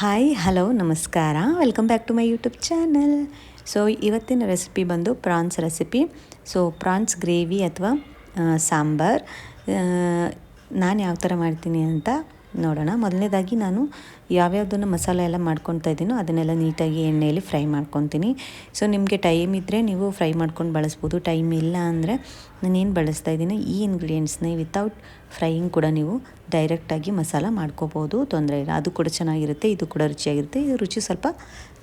Hi hello ನಮಸ್ಕಾರ. Welcome back to my YouTube channel so ಇವತ್ತಿನ recipe ಬಂದು prawns recipe so prawns gravy ಅಥವಾ ಸಾಂಬಾರ್. ನಾನು ಯಾವ ಥರ ಮಾಡ್ತೀನಿ ಅಂತ ನೋಡೋಣ. ಮೊದಲನೇದಾಗಿ ನಾನು ಯಾವ್ಯಾವ್ದನ್ನು ಮಸಾಲೆ ಎಲ್ಲ ಮಾಡ್ಕೊತಾ ಇದ್ದೀನೋ ಅದನ್ನೆಲ್ಲ ನೀಟಾಗಿ ಎಣ್ಣೆಯಲ್ಲಿ ಫ್ರೈ ಮಾಡ್ಕೊತೀನಿ. ಸೊ, ನಿಮಗೆ ಟೈಮ್ ಇದ್ದರೆ ನೀವು ಫ್ರೈ ಮಾಡ್ಕೊಂಡು ಬಳಸ್ಬೋದು. ಟೈಮ್ ಇಲ್ಲ ಅಂದರೆ ನಾನೇನು ಬಳಸ್ತಾ ಇದ್ದೀನಿ, ಈ ಇಂಗ್ರೀಡಿಯೆಂಟ್ಸ್ನ ವಿತೌಟ್ ಫ್ರೈಯಿಂಗ್ ಕೂಡ ನೀವು ಡೈರೆಕ್ಟಾಗಿ ಮಸಾಲ ಮಾಡ್ಕೋಬೋದು. ತೊಂದರೆ ಇಲ್ಲ. ಅದು ಕೂಡ ಚೆನ್ನಾಗಿರುತ್ತೆ, ಇದು ಕೂಡ ರುಚಿಯಾಗಿರುತ್ತೆ. ಇದು ರುಚಿ ಸ್ವಲ್ಪ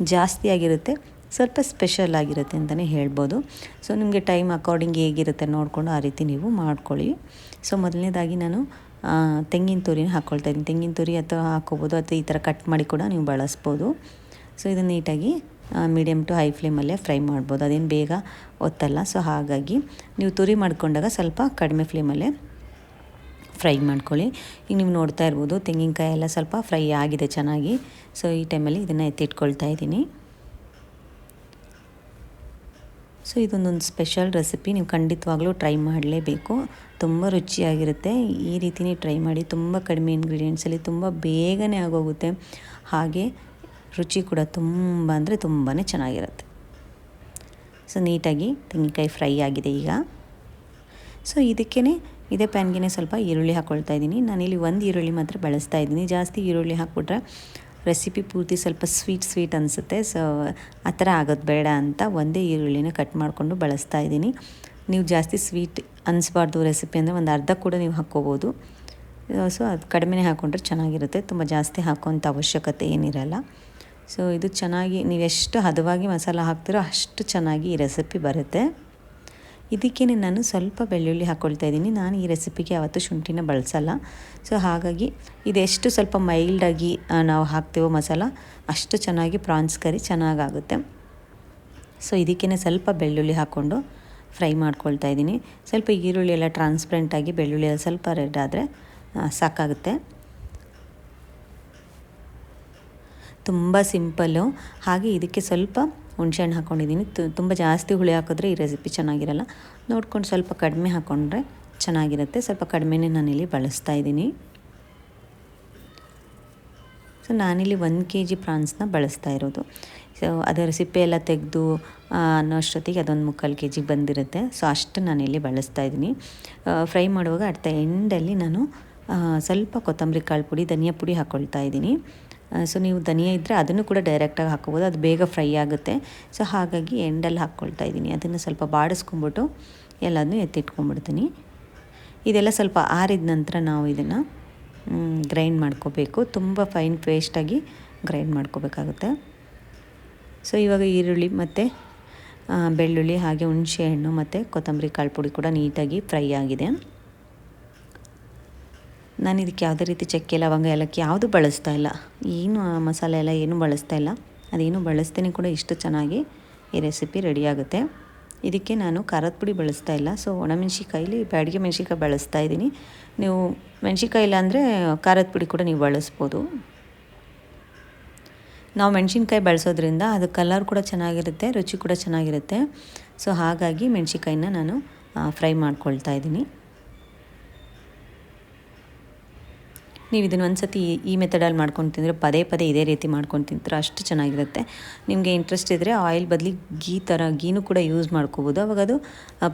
ಜಾಸ್ತಿ ಆಗಿರುತ್ತೆ, ಸ್ವಲ್ಪ ಸ್ಪೆಷಲ್ ಆಗಿರುತ್ತೆ ಅಂತಲೇ ಹೇಳ್ಬೋದು. ಸೊ, ನಿಮಗೆ ಟೈಮ್ ಅಕಾರ್ಡಿಂಗ್ ಹೇಗಿರುತ್ತೆ ನೋಡಿಕೊಂಡು ಆ ರೀತಿ ನೀವು ಮಾಡ್ಕೊಳ್ಳಿ. ಸೊ, ಮೊದಲನೇದಾಗಿ ನಾನು ತೆಂಗಿನ ತುರಿನ ಹಾಕ್ಕೊಳ್ತಾ ಇದ್ದೀನಿ. ತೆಂಗಿನ ತುರಿ ಅಥವಾ ಹಾಕ್ಕೋಬೋದು ಅಥವಾ ಈ ಥರ ಕಟ್ ಮಾಡಿ ಕೂಡ ನೀವು ಬಳಸ್ಬೋದು. ಸೊ ಇದನ್ನು ನೀಟಾಗಿ ಮೀಡಿಯಮ್ ಟು ಹೈ ಫ್ಲೇಮಲ್ಲೇ ಫ್ರೈ ಮಾಡ್ಬೋದು. ಅದೇನು ಬೇಗ ಒತ್ತಲ್ಲ. ಸೊ ಹಾಗಾಗಿ ನೀವು ತುರಿ ಮಾಡ್ಕೊಂಡಾಗ ಸ್ವಲ್ಪ ಕಡಿಮೆ ಫ್ಲೇಮಲ್ಲೇ ಫ್ರೈ ಮಾಡ್ಕೊಳ್ಳಿ. ಈಗ ನೀವು ನೋಡ್ತಾ ಇರ್ಬೋದು, ತೆಂಗಿನಕಾಯಿ ಎಲ್ಲ ಸ್ವಲ್ಪ ಫ್ರೈ ಆಗಿದೆ ಚೆನ್ನಾಗಿ. ಸೊ ಈ ಟೈಮಲ್ಲಿ ಇದನ್ನು ಎತ್ತಿಟ್ಕೊಳ್ತಾ ಇದ್ದೀನಿ. ಸೊ ಇದೊಂದೊಂದು ಸ್ಪೆಷಲ್ ರೆಸಿಪಿ ನೀವು ಖಂಡಿತವಾಗ್ಲೂ ಟ್ರೈ ಮಾಡಲೇಬೇಕು. ತುಂಬ ರುಚಿಯಾಗಿರುತ್ತೆ. ಈ ರೀತಿನೇ ಟ್ರೈ ಮಾಡಿ ತುಂಬ ಕಡಿಮೆ ಇಂಗ್ರೀಡಿಯೆಂಟ್ಸಲ್ಲಿ ತುಂಬ ಬೇಗನೆ ಆಗೋಗುತ್ತೆ. ಹಾಗೆ ರುಚಿ ಕೂಡ ತುಂಬ ಅಂದರೆ ತುಂಬಾ ಚೆನ್ನಾಗಿರುತ್ತೆ. ಸೊ ನೀಟಾಗಿ ತೆಂಗಿನಕಾಯಿ ಫ್ರೈ ಆಗಿದೆ ಈಗ. ಸೊ ಇದಕ್ಕೇ ಇದೇ ಪ್ಯಾನ್ಗೆ ಸ್ವಲ್ಪ ಈರುಳ್ಳಿ ಹಾಕ್ಕೊಳ್ತಾ ಇದ್ದೀನಿ. ನಾನಿಲ್ಲಿ ಒಂದು ಈರುಳ್ಳಿ ಮಾತ್ರ ಬಳಸ್ತಾ ಇದ್ದೀನಿ. ಜಾಸ್ತಿ ಈರುಳ್ಳಿ ಹಾಕ್ಬಿಟ್ರೆ ರೆಸಿಪಿ ಪೂರ್ತಿ ಸ್ವಲ್ಪ ಸ್ವೀಟ್ ಸ್ವೀಟ್ ಅನಿಸುತ್ತೆ. ಸೊ ಆ ಥರ ಆಗೋದು ಬೇಡ ಅಂತ ಒಂದೇ ಈರುಳ್ಳಿನ ಕಟ್ ಮಾಡಿಕೊಂಡು ಬಳಸ್ತಾ ಇದ್ದೀನಿ. ನೀವು ಜಾಸ್ತಿ ಸ್ವೀಟ್ ಅನಿಸ್ಬಾರ್ದು ರೆಸಿಪಿ ಅಂದರೆ ಒಂದು ಅರ್ಧ ಕೂಡ ನೀವು ಹಾಕ್ಕೋಬೋದು. ಸೊ ಅದು ಕಡಿಮೆನೇ ಹಾಕ್ಕೊಂಡ್ರೆ ಚೆನ್ನಾಗಿರುತ್ತೆ. ತುಂಬ ಜಾಸ್ತಿ ಹಾಕೋವಂಥ ಅವಶ್ಯಕತೆ ಏನಿರಲ್ಲ. ಸೊ ಇದು ಚೆನ್ನಾಗಿ ನೀವು ಎಷ್ಟು ಹದವಾಗಿ ಮಸಾಲ ಹಾಕ್ತಿರೋ ಅಷ್ಟು ಚೆನ್ನಾಗಿ ಈ ರೆಸಿಪಿ ಬರುತ್ತೆ. ಇದಕ್ಕೇ ನಾನು ಸ್ವಲ್ಪ ಬೆಳ್ಳುಳ್ಳಿ ಹಾಕ್ಕೊಳ್ತಾ ಇದ್ದೀನಿ. ನಾನು ಈ ರೆಸಿಪಿಗೆ ಯಾವತ್ತು ಶುಂಠಿನ ಬಳಸಲ್ಲ. ಸೊ ಹಾಗಾಗಿ ಇದೆಷ್ಟು ಸ್ವಲ್ಪ ಮೈಲ್ಡಾಗಿ ನಾವು ಹಾಕ್ತೀವೋ ಮಸಾಲ ಅಷ್ಟು ಚೆನ್ನಾಗಿ ಪ್ರಾನ್ಸ್ ಕರಿ ಚೆನ್ನಾಗಾಗುತ್ತೆ. ಸೊ ಇದಕ್ಕೇ ಸ್ವಲ್ಪ ಬೆಳ್ಳುಳ್ಳಿ ಹಾಕ್ಕೊಂಡು ಫ್ರೈ ಮಾಡ್ಕೊಳ್ತಾ ಇದ್ದೀನಿ. ಸ್ವಲ್ಪ ಈರುಳ್ಳಿ ಎಲ್ಲ ಟ್ರಾನ್ಸ್ಪರೆಂಟಾಗಿ ಬೆಳ್ಳುಳ್ಳಿ ಎಲ್ಲ ಸ್ವಲ್ಪ ರೆಡ್ ಆದರೆ ಸಾಕಾಗುತ್ತೆ. ತುಂಬ ಸಿಂಪಲ್ಲು ಹಾಗೆ ಇದಕ್ಕೆ ಸ್ವಲ್ಪ ಹುಣ್ಸೆಹಣ್ಣು ಹಾಕ್ಕೊಂಡಿದ್ದೀನಿ ತುಂಬ ಜಾಸ್ತಿ ಹುಳಿ ಹಾಕಿದ್ರೆ ಈ ರೆಸಿಪಿ ಚೆನ್ನಾಗಿರಲ್ಲ. ನೋಡ್ಕೊಂಡು ಸ್ವಲ್ಪ ಕಡಿಮೆ ಹಾಕ್ಕೊಂಡ್ರೆ ಚೆನ್ನಾಗಿರುತ್ತೆ. ಸ್ವಲ್ಪ ಕಡಿಮೆನೇ ನಾನಿಲ್ಲಿ ಬಳಸ್ತಾ ಇದ್ದೀನಿ. ಸೊ ನಾನಿಲ್ಲಿ ಒಂದು ಕೆ ಜಿ ಪ್ರಾನ್ಸ್ನ ಬಳಸ್ತಾ ಇರೋದು. ಸೊ ಅದರ ಸಿಪ್ಪೆ ಎಲ್ಲ ತೆಗೆದು ಅನ್ನೋಷ್ಟೊತ್ತಿಗೆ ಅದೊಂದು ಮುಕ್ಕಾಲು ಕೆ ಜಿಗೆ ಬಂದಿರುತ್ತೆ. ಸೊ ಅಷ್ಟು ನಾನಿಲ್ಲಿ ಬಳಸ್ತಾ ಇದ್ದೀನಿ. ಫ್ರೈ ಮಾಡುವಾಗ ಅಟ್ ದ ಎಂಡಲ್ಲಿ ನಾನು ಸ್ವಲ್ಪ ಕೊತ್ತಂಬರಿ ಕಾಳು ಪುಡಿ, ಧನಿಯಾ ಪುಡಿ ಹಾಕ್ಕೊಳ್ತಾ ಇದ್ದೀನಿ. ಸೊ ನೀವು ಧನಿಯಾ ಇದ್ದರೆ ಅದನ್ನು ಕೂಡ ಡೈರೆಕ್ಟಾಗಿ ಹಾಕ್ಕೋಬೋದು. ಅದು ಬೇಗ ಫ್ರೈ ಆಗುತ್ತೆ. ಸೊ ಹಾಗಾಗಿ ಎಂಡಲ್ಲಿ ಹಾಕ್ಕೊಳ್ತಾ ಇದ್ದೀನಿ. ಅದನ್ನು ಸ್ವಲ್ಪ ಬಾಡಿಸ್ಕೊಂಬಿಟ್ಟು ಎಲ್ಲದನ್ನೂ ಎತ್ತಿಟ್ಕೊಂಡ್ಬಿಡ್ತೀನಿ ಇದೆಲ್ಲ ಸ್ವಲ್ಪ ಆರಿದ ನಂತರ ನಾವು ಇದನ್ನು ಗ್ರೈಂಡ್ ಮಾಡ್ಕೋಬೇಕು. ತುಂಬ ಫೈನ್ ಪೇಸ್ಟಾಗಿ ಗ್ರೈಂಡ್ ಮಾಡ್ಕೋಬೇಕಾಗುತ್ತೆ. ಸೊ ಇವಾಗ ಈರುಳ್ಳಿ ಮತ್ತು ಬೆಳ್ಳುಳ್ಳಿ, ಹಾಗೆ ಹುಣಸೆಹಣ್ಣು ಮತ್ತು ಕೊತ್ತಂಬರಿ ಕಾಳು ಪುಡಿ ಕೂಡ ನೀಟಾಗಿ ಫ್ರೈ ಆಗಿದೆ. ನಾನು ಇದಕ್ಕೆ ಯಾವುದೇ ರೀತಿ ಚಕ್ಕೆ, ಲವಂಗ, ಏಲಕ್ಕಿ ಯಾವುದು ಬಳಸ್ತಾ ಇಲ್ಲ. ಏನು ಮಸಾಲೆ ಎಲ್ಲ ಏನೂ ಬಳಸ್ತಾ ಇಲ್ಲ. ಅದೇನು ಬಳಸ್ತೇನೆ ಕೂಡ ಇಷ್ಟು ಚೆನ್ನಾಗಿ ಈ ರೆಸಿಪಿ ರೆಡಿಯಾಗುತ್ತೆ ಇದಕ್ಕೆ ನಾನು ಖಾರದ ಪುಡಿ ಬಳಸ್ತಾ ಇಲ್ಲ. ಸೊ ಒಣಮೆಣ್ಸಿಕಾಯಲ್ಲಿ ಬ್ಯಾಡಿಗೆ ಮೆಣ್ಸಿಕಾಯಿ ಬಳಸ್ತಾ ಇದ್ದೀನಿ. ನೀವು ಮೆಣ್ಸಿಕಾಯಿ ಇಲ್ಲಾಂದರೆ ಖಾರದ ಪುಡಿ ಕೂಡ ನೀವು ಬಳಸ್ಬೋದು. ನಾವು ಮೆಣಸಿನ್ಕಾಯಿ ಬಳಸೋದ್ರಿಂದ ಅದು ಕಲರ್ ಕೂಡ ಚೆನ್ನಾಗಿರುತ್ತೆ, ರುಚಿ ಕೂಡ ಚೆನ್ನಾಗಿರುತ್ತೆ. ಸೊ ಹಾಗಾಗಿ ಮೆಣಸಿಕಾಯಿನ ನಾನು ಫ್ರೈ ಮಾಡ್ಕೊಳ್ತಾ ಇದ್ದೀನಿ. ನೀವು ಇದನ್ನು ಒಂದು ಸತಿ ಈ ಮೆಥಡಲ್ಲಿ ಮಾಡ್ಕೊಂಡು ತಿಂದರೆ ಪದೇ ಪದೇ ಇದೇ ರೀತಿ ಮಾಡ್ಕೊಂಡು ತಿಂತಾರೆ, ಅಷ್ಟು ಚೆನ್ನಾಗಿರುತ್ತೆ. ನಿಮಗೆ ಇಂಟ್ರೆಸ್ಟ್ ಇದ್ದರೆ ಆಯಿಲ್ ಬದಲಿ ಗೀ ಥರ ಗೀನು ಕೂಡ ಯೂಸ್ ಮಾಡ್ಕೋಬೋದು. ಅವಾಗ ಅದು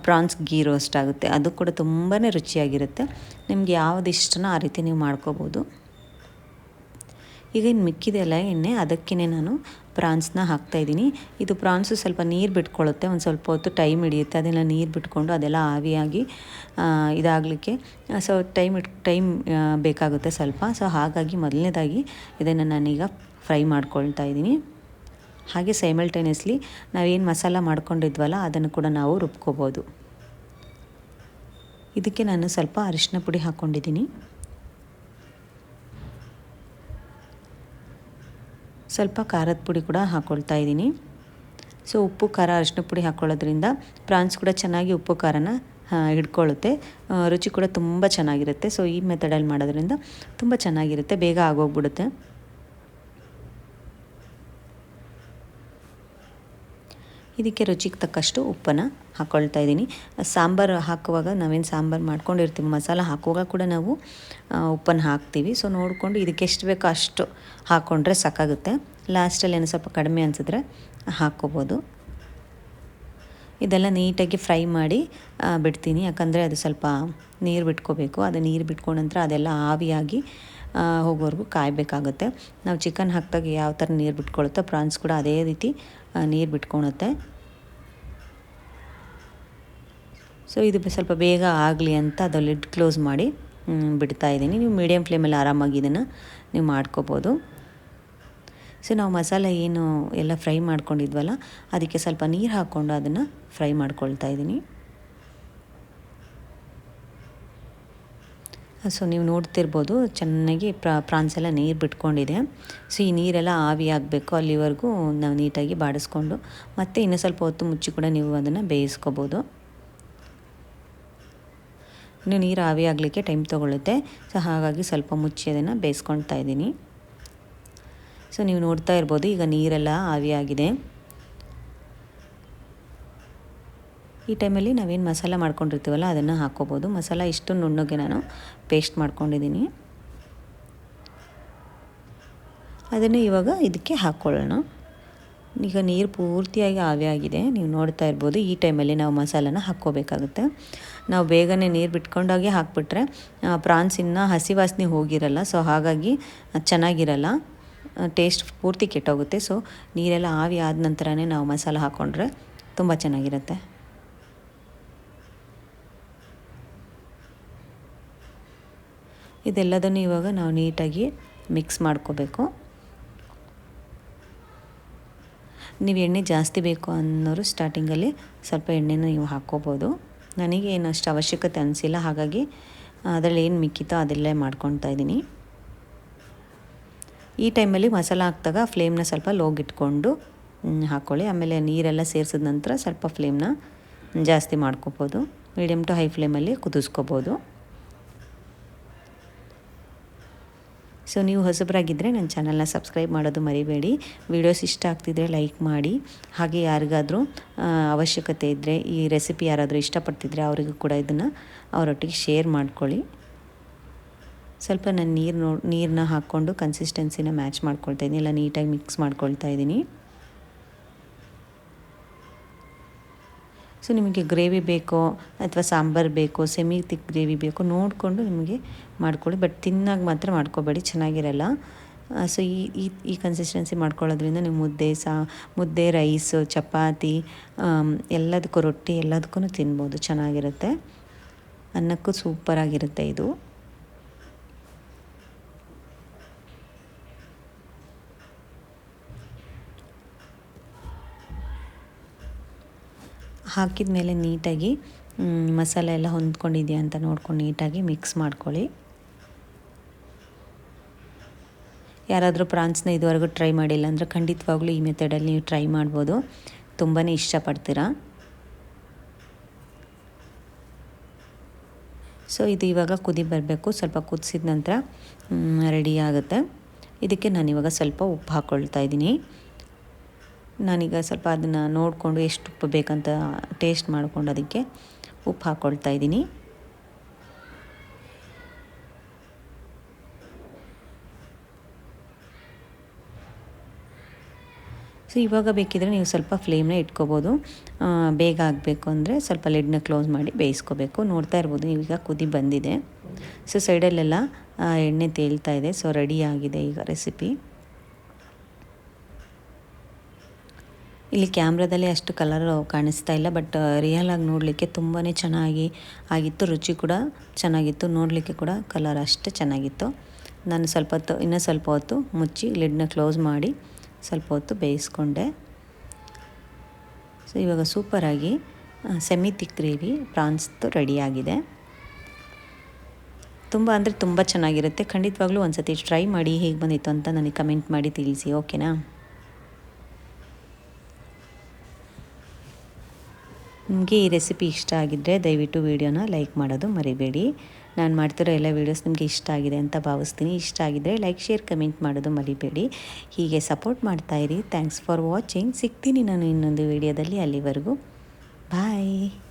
ಪ್ರಾನ್ಸ್ ಗೀ ರೋಸ್ಟ್ ಆಗುತ್ತೆ. ಅದು ಕೂಡ ತುಂಬಾ ರುಚಿಯಾಗಿರುತ್ತೆ. ನಿಮ್ಗೆ ಯಾವ್ದು ಇಷ್ಟನೋ ಆ ರೀತಿ ನೀವು ಮಾಡ್ಕೋಬೋದು. ಈಗ ಇನ್ನು ಮಿಕ್ಕಿದೆಲ್ಲ ಎಣ್ಣೆ ಅದಕ್ಕೇ ನಾನು ಪ್ರಾನ್ಸ್ನ ಹಾಕ್ತಾಯಿದ್ದೀನಿ ಇದು ಪ್ರಾನ್ಸು ಸ್ವಲ್ಪ ನೀರು ಬಿಟ್ಕೊಳ್ಳುತ್ತೆ ಒಂದು ಸ್ವಲ್ಪ ಹೊತ್ತು ಟೈಮ್ ಹಿಡಿಯುತ್ತೆ. ಅದೆಲ್ಲ ನೀರು ಬಿಟ್ಕೊಂಡು ಅದೆಲ್ಲ ಆವಿಯಾಗಿ ಇದಾಗಲಿಕ್ಕೆ, ಸೊ ಟೈಮ್ ಇಟ್, ಟೈಮ್ ಬೇಕಾಗುತ್ತೆ ಸ್ವಲ್ಪ. ಸೊ ಹಾಗಾಗಿ ಮೊದಲನೇದಾಗಿ ಇದನ್ನು ನಾನೀಗ ಫ್ರೈ ಮಾಡ್ಕೊಳ್ತಾ ಇದ್ದೀನಿ. ಹಾಗೆ ಸೈಮಲ್ಟೇನಿಯಸ್ಲಿ ನಾವೇನು ಮಸಾಲ ಮಾಡ್ಕೊಂಡಿದ್ವಲ್ಲ, ಅದನ್ನು ಕೂಡ ನಾವು ರುಬ್ಕೋಬೋದು. ಇದಕ್ಕೆ ನಾನು ಸ್ವಲ್ಪ ಅರಿಶಿನ ಪುಡಿ ಹಾಕ್ಕೊಂಡಿದ್ದೀನಿ ಸ್ವಲ್ಪ ಖಾರದ ಪುಡಿ ಕೂಡ ಹಾಕ್ಕೊಳ್ತಾ ಇದ್ದೀನಿ. ಸೊ, ಉಪ್ಪು, ಖಾರ, ಅರಿಶಿನ ಪುಡಿ ಹಾಕ್ಕೊಳ್ಳೋದ್ರಿಂದ ಪ್ರಾನ್ಸ್ ಕೂಡ ಚೆನ್ನಾಗಿ ಉಪ್ಪು, ಖಾರನ ಹಿಡ್ಕೊಳ್ಳುತ್ತೆ. ರುಚಿ ಕೂಡ ತುಂಬ ಚೆನ್ನಾಗಿರುತ್ತೆ. ಸೊ, ಈ ಮೆಥಡಲ್ಲಿ ಮಾಡೋದ್ರಿಂದ ತುಂಬ ಚೆನ್ನಾಗಿರುತ್ತೆ. ಬೇಗ ಆಗೋಗ್ಬಿಡುತ್ತೆ. ಇದಕ್ಕೆ ರುಚಿಗೆ ತಕ್ಕಷ್ಟು ಉಪ್ಪನ್ನು ಹಾಕ್ಕೊಳ್ತಾ ಇದ್ದೀನಿ. ಸಾಂಬಾರು ಹಾಕುವಾಗ ನಾವೇನು ಸಾಂಬಾರು ಮಾಡ್ಕೊಂಡಿರ್ತೀವಿ, ಮಸಾಲ ಹಾಕುವಾಗ ಕೂಡ ನಾವು ಉಪ್ಪನ್ನು ಹಾಕ್ತೀವಿ. ಸೊ ನೋಡಿಕೊಂಡು ಇದಕ್ಕೆ ಎಷ್ಟು ಬೇಕೋ ಅಷ್ಟು ಹಾಕ್ಕೊಂಡ್ರೆ ಸಾಕಾಗುತ್ತೆ. ಲಾಸ್ಟಲ್ಲಿ ಏನೋ ಸ್ವಲ್ಪ ಕಡಿಮೆ ಅನಿಸಿದ್ರೆ ಹಾಕ್ಕೋಬೋದು ಇದೆಲ್ಲ ನೀಟಾಗಿ ಫ್ರೈ ಮಾಡಿ ಬಿಡ್ತೀನಿ. ಯಾಕಂದರೆ ಅದು ಸ್ವಲ್ಪ ನೀರು ಬಿಟ್ಕೋಬೇಕು. ಅದು ನೀರು ಬಿಟ್ಕೊಂಡ ನಂತರ ಅದೆಲ್ಲ ಆವಿಯಾಗಿ ಹೋಗೋವರೆಗೂ ಕಾಯಬೇಕಾಗುತ್ತೆ. ನಾವು ಚಿಕನ್ ಹಾಕಿದಾಗ ಯಾವ ಥರ ನೀರು ಬಿಟ್ಕೊಳ್ಳುತ್ತೋ ಪ್ರಾನ್ಸ್ ಕೂಡ ಅದೇ ರೀತಿ ನೀರು ಬಿಟ್ಕೊಳುತ್ತೆ. ಸೊ ಇದು ಸ್ವಲ್ಪ ಬೇಗ ಆಗಲಿ ಅಂತ ಅದು ಲಿಡ್ ಕ್ಲೋಸ್ ಮಾಡಿ ಬಿಡ್ತಾ ಇದ್ದೀನಿ. ನೀವು ಮೀಡಿಯಮ್ ಫ್ಲೇಮಲ್ಲಿ ಆರಾಮಾಗಿ ಇದನ್ನು ನೀವು ಮಾಡ್ಕೋಬೋದು. ಸೊ ನಾವು ಮಸಾಲೆ ಏನು ಎಲ್ಲ ಫ್ರೈ ಮಾಡ್ಕೊಂಡಿದ್ವಲ್ಲ, ಅದಕ್ಕೆ ಸ್ವಲ್ಪ ನೀರು ಹಾಕ್ಕೊಂಡು ಅದನ್ನು ಫ್ರೈ ಮಾಡ್ಕೊಳ್ತಾ ಇದ್ದೀನಿ. ಸೊ ನೀವು ನೋಡ್ತಿರ್ಬೋದು ಚೆನ್ನಾಗಿ ಪ್ರಾ ಪ್ರಾನ್ಸ್ ಎಲ್ಲ ನೀರು ಬಿಟ್ಕೊಂಡಿದೆ. ಸೊ ಈ ನೀರೆಲ್ಲ ಆವಿ ಆಗಬೇಕು ಅಲ್ಲಿವರೆಗೂ ನಾವು ನೀಟಾಗಿ ಬಾಡಿಸ್ಕೊಂಡು, ಮತ್ತು ಇನ್ನೂ ಸ್ವಲ್ಪ ಹೊತ್ತು ಮುಚ್ಚಿ ಕೂಡ ನೀವು ಅದನ್ನು ಬೇಯಿಸ್ಕೋಬೋದು. ಇನ್ನು ನೀರು ಆವಿ ಆಗಲಿಕ್ಕೆ ಟೈಮ್ ತೊಗೊಳುತ್ತೆ ಸೊ, ಹಾಗಾಗಿ ಸ್ವಲ್ಪ ಮುಚ್ಚಿ ಅದನ್ನು ಬೇಯಿಸ್ಕೊಳ್ತಾ ಇದ್ದೀನಿ. ಸೊ, ನೀವು ನೋಡ್ತಾ ಇರ್ಬೋದು, ಈಗ ನೀರೆಲ್ಲ ಆವಿಯಾಗಿದೆ ಈ ಟೈಮಲ್ಲಿ ನಾವೇನು ಮಸಾಲ ಮಾಡ್ಕೊಂಡಿರ್ತೀವಲ್ಲ, ಅದನ್ನು ಹಾಕ್ಕೋಬೋದು ಮಸಾಲ ಇಷ್ಟು ನುಣ್ಣಗೆ ನಾನು ಪೇಸ್ಟ್ ಮಾಡ್ಕೊಂಡಿದ್ದೀನಿ. ಅದನ್ನು ಇವಾಗ ಇದಕ್ಕೆ ಹಾಕ್ಕೊಳ್ಳೋಣ ಈಗ ನೀರು ಪೂರ್ತಿಯಾಗಿ ಆವಿಯಾಗಿದೆ ನೀವು ನೋಡ್ತಾ ಇರ್ಬೋದು, ಈ ಟೈಮಲ್ಲಿ ನಾವು ಮಸಾಲನ ಹಾಕ್ಕೋಬೇಕಾಗುತ್ತೆ. ನಾವು ಬೇಗನೆ ನೀರು ಬಿಟ್ಕೊಂಡಾಗೆ ಹಾಕಿಬಿಟ್ರೆ ಪ್ರಾನ್ಸ್ ಇನ್ನೂ ಹಸಿ ವಾಸನೆ ಹೋಗಿರಲ್ಲ ಸೊ ಹಾಗಾಗಿ ಚೆನ್ನಾಗಿರಲ್ಲ. ಟೇಸ್ಟ್ ಪೂರ್ತಿ ಕೆಟ್ಟೋಗುತ್ತೆ. ಸೊ ನೀರೆಲ್ಲ ಆವಿ ಆದ ನಂತರನೇ ನಾವು ಮಸಾಲ ಹಾಕ್ಕೊಂಡ್ರೆ ತುಂಬ ಚೆನ್ನಾಗಿರುತ್ತೆ. ಇದೆಲ್ಲದನ್ನು ಇವಾಗ ನಾವು ನೀಟಾಗಿ ಮಿಕ್ಸ್ ಮಾಡ್ಕೋಬೇಕು. ನೀವು ಎಣ್ಣೆ ಜಾಸ್ತಿ ಬೇಕು ಅನ್ನೋರು ಸ್ಟಾರ್ಟಿಂಗಲ್ಲಿ ಸ್ವಲ್ಪ ಎಣ್ಣೆನ ನೀವು ಹಾಕ್ಕೋಬೋದು. ನನಗೆ ಏನು ಅಷ್ಟು ಅವಶ್ಯಕತೆ ಅನಿಸಿಲ್ಲ. ಹಾಗಾಗಿ ಅದರಲ್ಲಿ ಏನು ಮಿಕ್ಕಿತೋ ಅದೆಲ್ಲೇ ಮಾಡ್ಕೊತಾ ಇದ್ದೀನಿ. ಈ ಟೈಮಲ್ಲಿ ಮಸಾಲ ಹಾಕಿದಾಗ ಫ್ಲೇಮ್ನ ಸ್ವಲ್ಪ ಲೋಗಿಟ್ಕೊಂಡು ಹಾಕ್ಕೊಳ್ಳಿ ಆಮೇಲೆ ನೀರೆಲ್ಲ ಸೇರಿಸಿದ ನಂತರ ಸ್ವಲ್ಪ ಫ್ಲೇಮ್ನ ಜಾಸ್ತಿ ಮಾಡ್ಕೋಬೋದು. ಮೀಡಿಯಮ್ ಟು ಹೈ ಫ್ಲೇಮಲ್ಲಿ ಕುದಿಸ್ಕೋಬೋದು. ಸೊ ನೀವು ಹೊಸಬರಾಗಿದ್ದರೆ ನನ್ನ ಚಾನಲ್ನ ಸಬ್ಸ್ಕ್ರೈಬ್ ಮಾಡೋದು ಮರಿಬೇಡಿ. ವೀಡಿಯೋಸ್ ಇಷ್ಟ ಆಗ್ತಿದ್ರೆ ಲೈಕ್ ಮಾಡಿ. ಹಾಗೆ ಯಾರಿಗಾದರೂ ಅವಶ್ಯಕತೆ ಇದ್ದರೆ ಈ ರೆಸಿಪಿ ಯಾರಾದರೂ ಇಷ್ಟಪಡ್ತಿದ್ರೆ ಅವರಿಗೂ ಕೂಡ ಇದನ್ನು ಅವರೊಟ್ಟಿಗೆ ಶೇರ್ ಮಾಡ್ಕೊಳ್ಳಿ. ಸ್ವಲ್ಪ ನಾನು ನೀರು ನೋ ನೀರನ್ನ ಹಾಕ್ಕೊಂಡು ಕನ್ಸಿಸ್ಟೆನ್ಸಿನ ಮ್ಯಾಚ್ ಮಾಡ್ಕೊಳ್ತಾ ಇದ್ದೀನಿ ಎಲ್ಲ ನೀಟಾಗಿ ಮಿಕ್ಸ್ ಮಾಡ್ಕೊಳ್ತಾ ಇದ್ದೀನಿ ಸೊ ನಿಮಗೆ ಗ್ರೇವಿ ಬೇಕೋ ಅಥವಾ ಸಾಂಬಾರು ಬೇಕೋ ಸೆಮಿ ತಿಕ್ ಗ್ರೇವಿ ಬೇಕೋ ನೋಡಿಕೊಂಡು ನಿಮಗೆ ಮಾಡ್ಕೊಳ್ಳಿ. ಬಟ್ ತಿನ್ನಾಗಿ ಮಾತ್ರ ಮಾಡ್ಕೋಬೇಡಿ, ಚೆನ್ನಾಗಿರಲ್ಲ. ಸೊ ಈ ಈ ಈ ಕನ್ಸಿಸ್ಟೆನ್ಸಿ ಮಾಡ್ಕೊಳ್ಳೋದ್ರಿಂದ ನೀವು ಮುದ್ದೆ, ಸಾ, ಮುದ್ದೆ ರೈಸು ಚಪಾತಿ ಎಲ್ಲದಕ್ಕೂ ರೊಟ್ಟಿ ಎಲ್ಲದಕ್ಕೂ ತಿನ್ಬೋದು, ಚೆನ್ನಾಗಿರುತ್ತೆ. ಅನ್ನಕ್ಕೂ ಸೂಪರಾಗಿರುತ್ತೆ ಇದು. ಹಾಕಿದ ಮೇಲೆ ನೀಟಾಗಿ ಮಸಾಲೆ ಎಲ್ಲ ಹೊಂದ್ಕೊಂಡಿದೆಯಾ ಅಂತ ನೋಡ್ಕೊಂಡು ನೀಟಾಗಿ ಮಿಕ್ಸ್ ಮಾಡ್ಕೊಳ್ಳಿ. ಯಾರಾದರೂ ಪ್ರಾನ್ಸ್ನ ಇದುವರೆಗೂ ಟ್ರೈ ಮಾಡಿಲ್ಲ ಅಂದರೆ ಖಂಡಿತವಾಗ್ಲೂ ಈ ಮೆಥಡಲ್ಲಿ ನೀವು ಟ್ರೈ ಮಾಡ್ಬೋದು. ತುಂಬಾ ಇಷ್ಟಪಡ್ತೀರಾ? ಸೊ ಇದು ಇವಾಗ ಕುದಿ ಬರಬೇಕು. ಸ್ವಲ್ಪ ಕುದಿಸಿದ ನಂತರ ರೆಡಿ ಆಗುತ್ತೆ. ಇದಕ್ಕೆ ನಾನಿವಾಗ ಸ್ವಲ್ಪ ಉಪ್ಪು ಹಾಕ್ಕೊಳ್ತಾ ಇದ್ದೀನಿ. ನಾನೀಗ ಸ್ವಲ್ಪ ಅದನ್ನು ನೋಡಿಕೊಂಡು ಎಷ್ಟು ಉಪ್ಪು ಬೇಕಂತ ಟೇಸ್ಟ್ ಮಾಡಿಕೊಂಡು ಅದಕ್ಕೆ ಉಪ್ಪು ಹಾಕ್ಕೊಳ್ತಾ ಇದ್ದೀನಿ. ಸೊ ಇವಾಗ ಬೇಕಿದ್ರೆ ನೀವು ಸ್ವಲ್ಪ ಫ್ಲೇಮ್ನ ಇಟ್ಕೋಬೋದು. ಬೇಗ ಆಗಬೇಕು ಅಂದರೆ ಸ್ವಲ್ಪ ಲಿಡ್ನ ಕ್ಲೋಸ್ ಮಾಡಿ ಬೇಯಿಸ್ಕೋಬೇಕು. ನೋಡ್ತಾ ಇರ್ಬೋದು ಈಗ ಕುದಿ ಬಂದಿದೆ. ಸೊ ಸೈಡಲ್ಲೆಲ್ಲ ಎಣ್ಣೆ ತೇಲ್ತಾ ಇದೆ. ಸೊ ರೆಡಿ ಆಗಿದೆ ಈಗ ರೆಸಿಪಿ ಇಲ್ಲಿ ಕ್ಯಾಮ್ರಾದಲ್ಲಿ ಅಷ್ಟು ಕಲರ್ ಕಾಣಿಸ್ತಾ ಇಲ್ಲ ಬಟ್ ರಿಯಲ್ ಆಗಿ ನೋಡಲಿಕ್ಕೆ ತುಂಬಾ ಚೆನ್ನಾಗಿ ಆಗಿತ್ತು, ರುಚಿ ಕೂಡ ಚೆನ್ನಾಗಿತ್ತು, ನೋಡಲಿಕ್ಕೆ ಕೂಡ ಕಲರ್ ಅಷ್ಟು ಚೆನ್ನಾಗಿತ್ತು. ನಾನು ಸ್ವಲ್ಪ ಹೊತ್ತು, ಇನ್ನೂ ಸ್ವಲ್ಪ ಹೊತ್ತು ಮುಚ್ಚಿ ಲಿಡ್ನ ಕ್ಲೋಸ್ ಮಾಡಿ ಸ್ವಲ್ಪ ಹೊತ್ತು ಬೇಯಿಸ್ಕೊಂಡೆ. ಸೊ ಇವಾಗ ಸೂಪರಾಗಿ ಸೆಮಿ ತಿಕ್ ಗ್ರೇವಿ ಪ್ರಾನ್ಸ್ದು ರೆಡಿಯಾಗಿದೆ ತುಂಬ ಅಂದರೆ ತುಂಬ ಚೆನ್ನಾಗಿರುತ್ತೆ, ಖಂಡಿತವಾಗ್ಲೂ ಒಂದು ಸತಿ ಟ್ರೈ ಮಾಡಿ ಹೇಗೆ ಬಂದಿತ್ತು ಅಂತ ನನಗೆ ಕಮೆಂಟ್ ಮಾಡಿ ತಿಳಿಸಿ ಓಕೆನಾ ನಿಮಗೆ ಈ ರೆಸಿಪಿ ಇಷ್ಟ ಆಗಿದ್ದರೆ ದಯವಿಟ್ಟು ವಿಡಿಯೋನ ಲೈಕ್ ಮಾಡೋದು ಮರಿಬೇಡಿ. ನಾನು ಮಾಡ್ತಿರೋ ಎಲ್ಲ ವೀಡಿಯೋಸ್ ನಿಮಗೆ ಇಷ್ಟ ಆಗಿದೆ ಅಂತ ಭಾವಿಸ್ತೀನಿ. ಇಷ್ಟ ಆಗಿದ್ದರೆ ಲೈಕ್, ಶೇರ್, ಕಮೆಂಟ್ ಮಾಡೋದು ಮರಿಬೇಡಿ. ಹೀಗೆ ಸಪೋರ್ಟ್ ಮಾಡ್ತಾಯಿರಿ ಥ್ಯಾಂಕ್ಸ್ ಫಾರ್ ವಾಚಿಂಗ್. ಸಿಗ್ತೀನಿ ನಾನು ಇನ್ನೊಂದು ವೀಡಿಯೋದಲ್ಲಿ ಅಲ್ಲಿವರೆಗೂ. ಬಾಯ್.